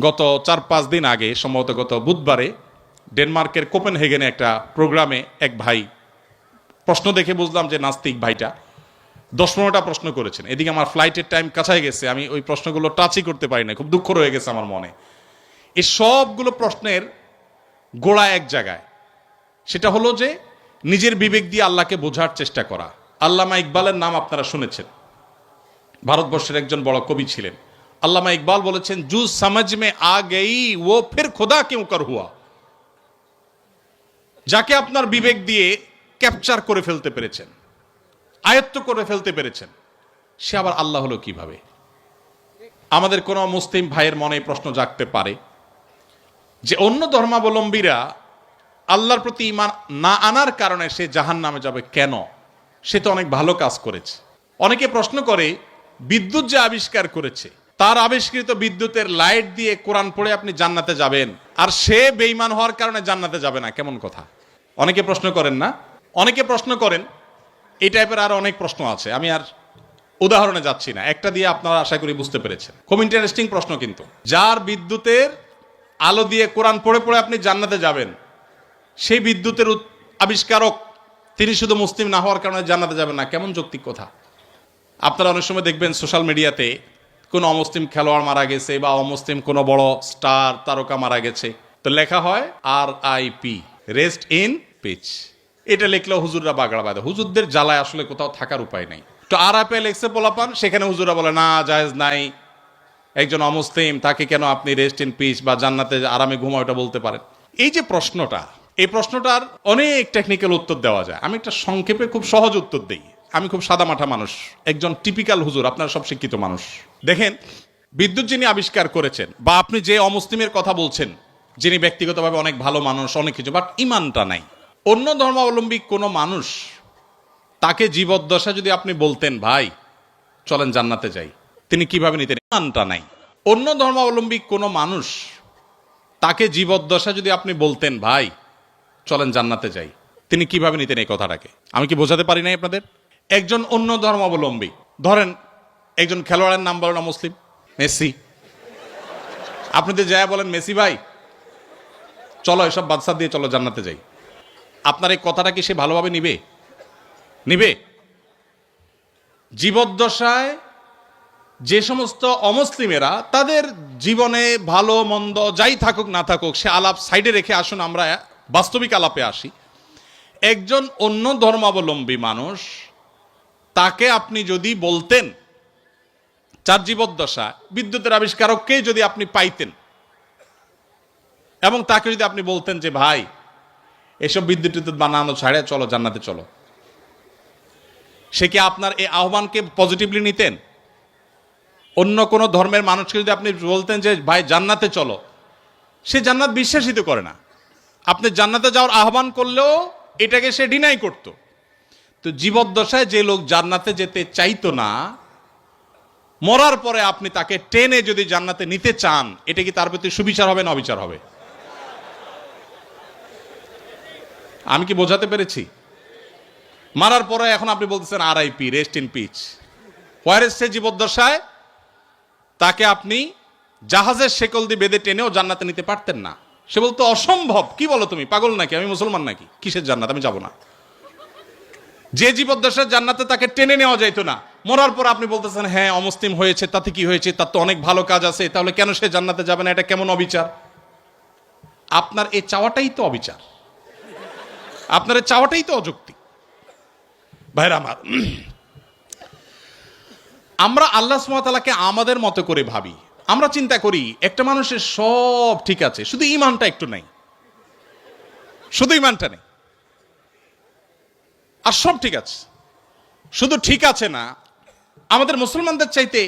গত চার পাঁচ দিন আগে, সম্ভবত গত বুধবারে, ডেনমার্কের কোপেনহেগেনে একটা প্রোগ্রামে এক ভাই প্রশ্ন দেখে বুঝলাম যে নাস্তিক ভাইটা। দশ পনেরোটা প্রশ্ন করেছেন। এদিকে আমার ফ্লাইটের টাইম কাছাই গেছে, আমি ওই প্রশ্নগুলো টাচই করতে পারি না খুব দুঃখ রয়ে গেছে আমার মনে। এই সবগুলো প্রশ্নের গোড়া এক জায়গায়। সেটা হলো যে, নিজের বিবেক দিয়ে আল্লাহকে বোঝার চেষ্টা করা। আল্লামা ইকবালের নাম আপনারা শুনেছেন। ভারতবর্ষের একজন বড় কবি ছিলেন। আল্লামা ইকবাল বলেছেন জু সমঝ মে আ গই, ও ফির খোদা কেউ কর হুয়া? যাকে আপনার বিবেক দিয়ে ক্যাপচার করে ফেলতে পেরেছেন, আয়ত্ত করে ফেলতে পেরেছেন, সে আবার আল্লাহ হলো কীভাবে? আমাদের কোনো মুসলিম ভাইয়ের মনে প্রশ্ন জাগতে পারে যে, অন্য ধর্মাবলম্বীরা আল্লাহর প্রতি ইমান না আনার কারণে সে জাহান নামে যাবে কেন? সে তো অনেক ভালো কাজ করেছে। অনেকে প্রশ্ন করে, বিদ্যুৎ যে আবিষ্কার করেছে তার আবিষ্কৃত বিদ্যুতের লাইট দিয়ে কোরআন পড়ে আপনি জান্নাতে যাবেন। আর সে বেইমান হওয়ার কারণে জান্নাতে যাবে না, কেমন কথা? অনেকে প্রশ্ন করেন না? অনেকে প্রশ্ন করেন, এই টাইপের আর অনেক প্রশ্ন আছে, আমি আর উদাহরণে যাচ্ছি না। একটা দিয়ে আপনারা আশা করি বুঝতে পেরেছেন। খুব ইন্টারেস্টিং প্রশ্ন কিন্তু। যার বিদ্যুতের আলো দিয়ে কোরআন পড়ে পড়ে আপনি জান্নাতে যাবেন, সেই বিদ্যুতের আবিষ্কারক, তিনি শুধু মুসলিম না হওয়ার কারণে জান্নাতে যাবেন না, কেমন যৌক্তিক কথা? আপনারা অনেক সময় দেখবেন সোশ্যাল মিডিয়াতে কোনো অমুসলিম খেলোয়াড় মারা গেছে বা অমুসলিম কোনো বড় স্টার, তারকা মারা গেছে। তো লেখা হয় R I P rest in peace এটা লিখলেও হুজুররা বাগড়া বাঁধে। হুজুরদের জ্বালায় আসলে কোথাও থাকার উপায় নেই। তো আর আই পি লেখছে পোলাপান, সেখানে হুজুরা বলে, না, জায়েজ নাই। একজন অমুসলিম, তাকে কেন আপনি রেস্ট ইন পিচ বা জান্নাতে আরামে ঘুমা ওটা বলতে পারেন? এই যে প্রশ্নটা, এই প্রশ্নটার অনেক টেকনিক্যাল উত্তর দেওয়া যায়। আমি একটা সংক্ষেপে খুব সহজ উত্তর দিই। আমি খুব সাদামাঠা মানুষ, একজন টিপিক্যাল হুজুর, আপনারা সব শিক্ষিত মানুষ। দেখেন, বিদ্যুৎ যিনি আবিষ্কার করেছেন, বা আপনি যে অমুসলিমের কথা বলছেন, যিনি ব্যক্তিগতভাবে অনেক ভালো মানুষ, অনেক কিছু বাট ইমানটা নাই। অন্য ধর্মাবলম্বী কোনো মানুষ, তাকে জীবদ্দশা যদি আপনি বলতেন, ভাই, চলেন জান্নাতে যাই। তিনি কীভাবে নিতেন? ইমানটা নাই। অন্য ধর্মাবলম্বী কোনো মানুষ, তাকে জীবদ্দশা যদি আপনি বলতেন, ভাই, চলেন জান্নাতে যাই। তিনি কীভাবে নিতেন এই কথাটাকে? আমি কি বোঝাতে পারি নাই আপনাদের? একজন অন্য ধর্মাবলম্বী। ধরেন, একজন খেলোয়াড়ের নাম বলেন না মুসলিম, মেসি। আপনি তো যায় বলেন, মেসি ভাই, চলো এসব বাদশা দিয়ে চলো জান্নাতে যাই। আপনার এই কথাটা কি সে ভালোভাবে নিবে? নিবে? জীবদ্দশায় যে সমস্ত অমুসলিমেরা, তাদের জীবনে ভালো, মন্দ, যাই থাকুক, না থাকুক, সে আলাপ সাইডে রেখে আসুন, আমরা বাস্তবিক আলাপে আসি। একজন অন্য ধর্মাবলম্বী মানুষ তাকে আপনি যদি বলতেন, চার জীবদ্দশা, বিদ্যুতের আবিষ্কারককে যদি আপনি পাইতেন, এবং তাকে যদি আপনি বলতেন যে, ভাই, এসব বিদ্যুৎ টিদ্যুৎ বানানো ছাড়ে, চলো জান্নাতে চলো। সে কি আপনার এই আহ্বানকে পজিটিভলি নিতেন? অন্য কোনো ধর্মের মানুষকে যদি আপনি বলতেন যে, ভাই, জান্নাতে চলো। সে জান্নাত বিশ্বাসিত করে না। আপনি জান্নাতে যাওয়ার আহ্বান করলেও এটাকে সে ডিনাই করত। তো জীবদ্দশায় যে লোক জান্নাতে যেতে চাইতো না, মরার পরে আপনি তাকে টেনে যদি জান্নাতে নিতে চান, এটা কি তার প্রতি সুবিচার হবে না অবিচার হবে? আমি কি বোঝাতে পেরেছি? মারার পরে এখন আপনি বলতেছেন R I P rest in peace where সে জীবদ্দশায়? তাকে আপনি জাহাজের শেকল দিয়ে বেঁধে টেনেও জান্নাতে নিতে পারতেন না। সে বলতো, অসম্ভব, কি বলো তুমি? পাগল নাকি? আমি মুসলমান নাকি? কিসের জান্নাত? আমি যাব না। যে জীবদ্দশার জান্নাতে তাকে টেনে নেওয়া যাইতো না। মরার পর আপনি বলতেছেন হ্যাঁ অমুসলিম হয়েছে, তাতে কি হয়েছে? তার তো অনেক ভালো কাজ আছে, তাহলে কেন সে জান্নাতে যাবে না? এটা কেমন অবিচার? আপনার এই চাওয়াটাই তো অবিচার। আপনার এই চাওয়াটাই তো অযৌক্তিক। ভাইরা আমার, আমরা আল্লাহ সুমাতালাকে আমাদের মতো করে ভাবি। আমরা চিন্তা করি, একটা মানুষের সব ঠিক আছে, শুধু ইমানটা একটু নাই। শুধু ইমানটা নেই। আর সব ঠিক আছে। শুধু ঠিক আছে না, আমাদের মুসলমানদের চাইতে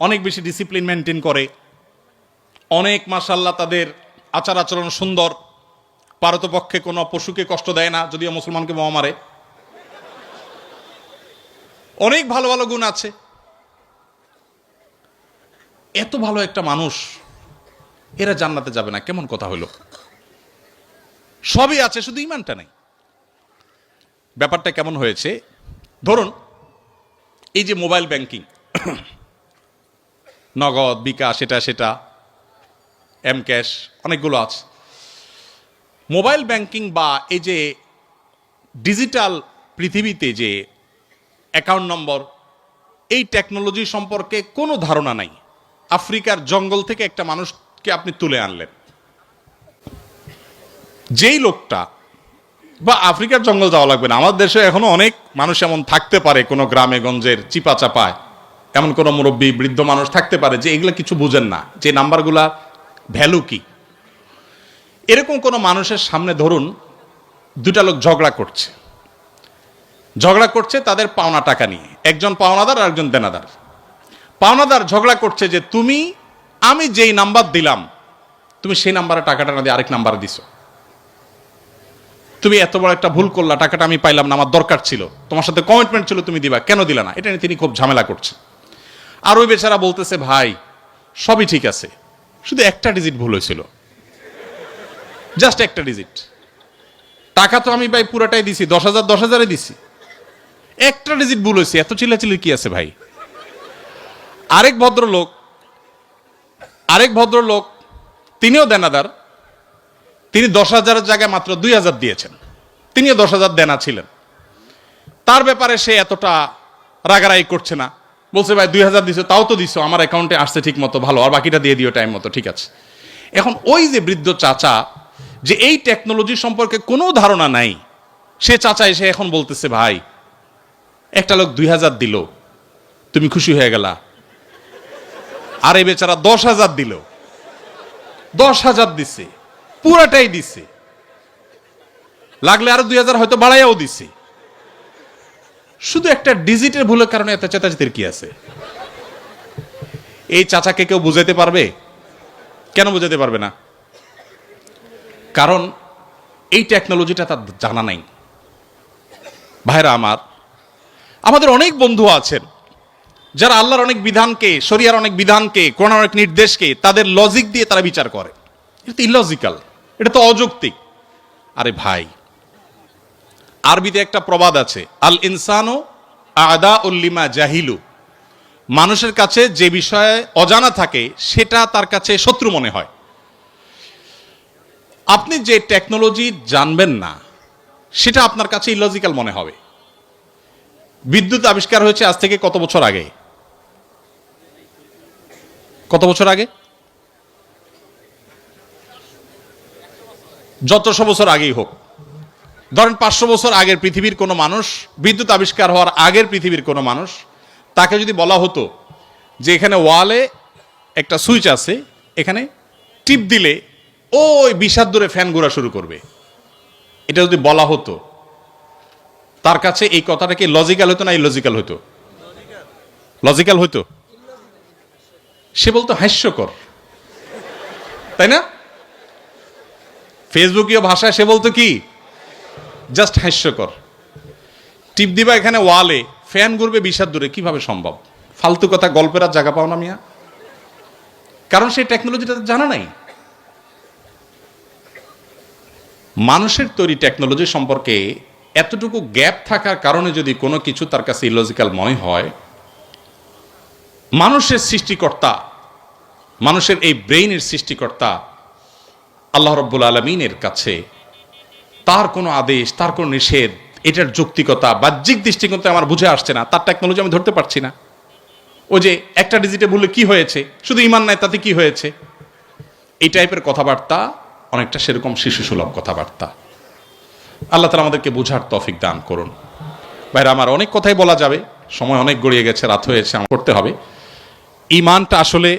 অনেক বেশি ডিসিপ্লিন মেনটেন করে। অনেক মাসাল্লাহ তাদের আচার আচরণ সুন্দর। পারতপক্ষে কোনো পশুকে কষ্ট দেয় না, যদিও মুসলমানকে বোমা মারে। অনেক ভালো ভালো গুণ আছে। এত ভালো একটা মানুষ, এরা জান্নাতে যাবে না, কেমন কথা হলো? সবই আছে, শুধু ইমানটা নেই। ব্যাপারটা কেমন হয়েছে? ধরুন, এই যে মোবাইল ব্যাংকিং, নগদ, বিকাশ এটা সেটা এম ক্যাশ অনেকগুলো আছে। মোবাইল ব্যাংকিং বা এই যে ডিজিটাল পৃথিবীতে যে অ্যাকাউন্ট নম্বর, এই টেকনোলজি সম্পর্কে কোনো ধারণা নাই। আফ্রিকার জঙ্গল থেকে একটা মানুষকে আপনি তুলে আনলেন। যেই লোকটা বা আফ্রিকার জঙ্গল যাওয়া লাগবে না। আমাদের দেশে এখনও অনেক মানুষ এমন থাকতে পারে, কোনো গ্রামে গঞ্জের চিপা চাপায়। এমন কোনো মুরব্বী, বৃদ্ধ মানুষ থাকতে পারে যে এগুলো কিছু বুঝেন না। যে নাম্বারগুলা ভ্যালু কি? এরকম কোনো মানুষের সামনে ধরুন দুটা লোক ঝগড়া করছে। ঝগড়া করছে তাদের পাওনা টাকা নিয়ে। একজন পাওনাদার আর একজন দেনাদার। পাওনাদার ঝগড়া করছে যে, তুমি, আমি যেই নাম্বার দিলাম, তুমি সেই নাম্বারে টাকাটা না দিয়ে আরেক নাম্বার দিছো। তুমি এত বড় একটা ভুল করলা, টাকাটা আমি পাইলাম না, আমার দরকার ছিল। তোমার সাথে কমিটমেন্ট ছিল, তুমি দিবা। কেন দিলা না? এটা নিয়ে তিনি খুব ঝামেলা করছে আর ওই বেচারা বলতেছে, ভাই, সবই ঠিক আছে। শুধু একটা ডিজিট ভুল হয়েছিল। জাস্ট একটা ডিজিট টাকা তো আমি ভাই পুরাটাই দিছি, দশ হাজার, দশ হাজারে দিছি। একটা ডিজিট ভুল হয়েছে, এত চিল্লাচিল্লি কি আছে ভাই? আরেক ভদ্রলোক আরেক ভদ্রলোক, তিনিও দেনাদার তিনি দশ হাজারের জায়গায় মাত্র দুই হাজার দিয়েছেন। তিনিও দশ হাজার দেনা ছিলেন। তার ব্যাপারে সে এতটা রাগারাগি করছে না। বলছে, ভাই, দুই হাজার দিছো, তাও তো দিছো, আমার অ্যাকাউন্টে আসছে ঠিক মতো ভালো, আর বাকিটা দিয়ে দিও টাইম মতো, ঠিক আছে। এখন ওই যে বৃদ্ধ চাচা, যে এই টেকনোলজি সম্পর্কে কোনো ধারণা নাই, সে চাচা এসে এখন বলতেছে, ভাই, একটা লোক দুই হাজার দিল, তুমি খুশি হয়ে গেলা। আর এই বেচারা দশ হাজার দিল। দশ হাজার দিছে। পুরাটাই দিছে। লাগলে আরও দুই হাজার হয়তো বাড়াইয়াও দিছে। শুধু একটা ডিজিটের ভুলের কারণে এত চেতাচেতের কি আছে? এই চাচাকে কেউ বুঝাইতে পারবে? কেন বুঝাতে পারবে না? কারণ এই টেকনোলজিটা তার জানা নাই। ভাইরা আমার, আমাদের অনেক বন্ধু আছেন, যারা আল্লাহর অনেক বিধানকে, শরিয়ার অনেক বিধানকে কোরআন অনেক নির্দেশকে, তাদের লজিক দিয়ে তারা বিচার করে। ইলজিক্যাল এটা তো অযৌক্তিক। আরে ভাই, আরবিতে একটা প্রবাদ আছে, আল ইনসানো আদা উল্লিমা জাহিলু। মানুষের কাছে যে বিষয়ে অজানা থাকে, সেটা তার কাছে শত্রু মনে হয়। আপনি যে টেকনোলজি জানবেন না, সেটা আপনার কাছে ইলজিক্যাল মনে হবে। বিদ্যুৎ আবিষ্কার হয়েছে আজ থেকে কত বছর আগে? কত বছর আগে? যতশো বছর আগেই হোক। ধরেন পাঁচশো বছর আগের পৃথিবীর কোনো মানুষ, বিদ্যুৎ আবিষ্কার হওয়ার আগের পৃথিবীর কোনো মানুষ, তাকে যদি বলা হতো যে এখানে ওয়ালে একটা সুইচ আছে, এখানে টিপ দিলে ওই বিষাদ দূরে ফ্যান ঘোরা শুরু করবে। এটা যদি বলা হতো, তার কাছে এই কথাটা কি লজিক্যাল হতো না ইলজিক্যাল হতো লজিক্যাল হতো সে বলতো হাস্যকর। তাই না? ফেসবুকীয় ভাষায় সে বলতো কি? জাস্ট হাস্যকর টিপ দিবা এখানে ওয়ালে, ফ্যান ঘুরবে বিষাদ দূরে, কীভাবে সম্ভব? ফালতু কথা, গল্পের আর জায়গা পাও না মিয়া। কারণ সেই টেকনোলজিটা জানা নাই। মানুষের তৈরি টেকনোলজি সম্পর্কে এতটুকু গ্যাপ থাকার কারণে যদি কোনো কিছু তার কাছে ইলজিক্যাল মনে হয়, মানুষের সৃষ্টিকর্তা, মানুষের এই ব্রেইনের সৃষ্টিকর্তা আল্লাহ রব্বুল আলমিনের কাছে। তার কোনো আদেশ, তার কোনো নিষেধ, এটার যৌক্তিকতা, বাহ্যিক দৃষ্টিকোণ আমার বুঝে আসছে না। তার টেকনোলজি আমি ধরতে পারছি না। ও যে একটা ডিজিটে বললে কি হয়েছে? শুধু ইমান নাই, তাতে কি হয়েছে? এই টাইপের কথাবার্তা, অনেকটা সেরকম শিশু সুলভ কথাবার্তা। আল্লাহ তালা আমাদেরকে বোঝার তফিক দান করুন। বাইরে আমার অনেক কথাই বলা যাবে। সময় অনেক গড়িয়ে গেছে, রাত হয়েছে, আমার করতে হবে। ইমানটা আসলে,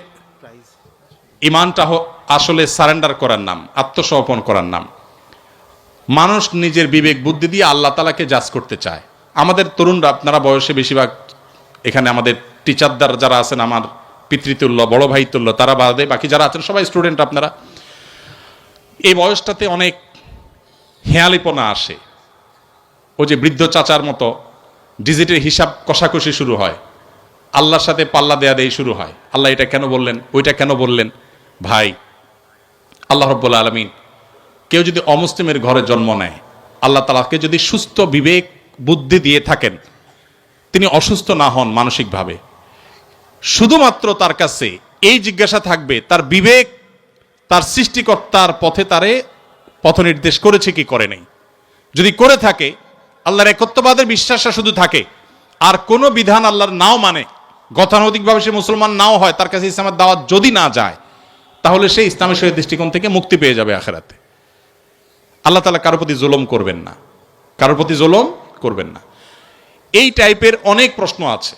ইমানটা আসলে সারেন্ডার করার নাম, আত্মসমর্পণ করার নাম। মানুষ নিজের বিবেক, বুদ্ধি দিয়ে আল্লাহ তালাকে জাজ করতে চায়। আমাদের তরুণরা, আপনারা বয়সে বেশিরভাগ এখানে আমাদের টিচারদার যারা আছেন, আমার পিতৃতুল্য, বড় ভাই তুল্য, তারা বাদে বাকি যারা আছেন, সবাই স্টুডেন্ট আপনারা। এই বয়সটাতে অনেক হেয়ালিপনা আসে। ও যে বৃদ্ধ চাচার মতো ডিজিটের হিসাব কষাকষি শুরু হয়। আল্লাহর সাথে পাল্লা দেয়া দেই শুরু হয়। আল্লাহ এটা কেন বললেন, ওইটা কেন বললেন? ভাই আল্লাহ রব্বুল আলমিন কেউ যদি অমুসলিমের ঘরে জন্ম নেয়, আল্লাহ তালাকে যদি সুস্থ বিবেক, বুদ্ধি দিয়ে থাকেন, তিনি অসুস্থ না হন মানসিকভাবে। শুধুমাত্র তার কাছে এই জিজ্ঞাসা থাকবে, তার বিবেক, তার সৃষ্টিকর্তার পথে তারে পথ নির্দেশ করেছে কি করে নেই। যদি করে থাকে, আল্লাহর একত্ববাদের বিশ্বাসটা শুধু থাকে, আর কোনো বিধান আল্লাহর নাও মানে গতানৈতিকভাবে সে মুসলমান নাও হয়, তার কাছে ইসলামের দাওয়াত যদি না যায় তাহলে সে ইসলামের সহিত দৃষ্টিকোণ থেকে মুক্তি পেয়ে যাবে আখেরাতে। আল্লাহ তালা কারোর প্রতি জুলম করবেন না। কারোর প্রতি জোলম করবেন না। এই টাইপের অনেক প্রশ্ন আছে।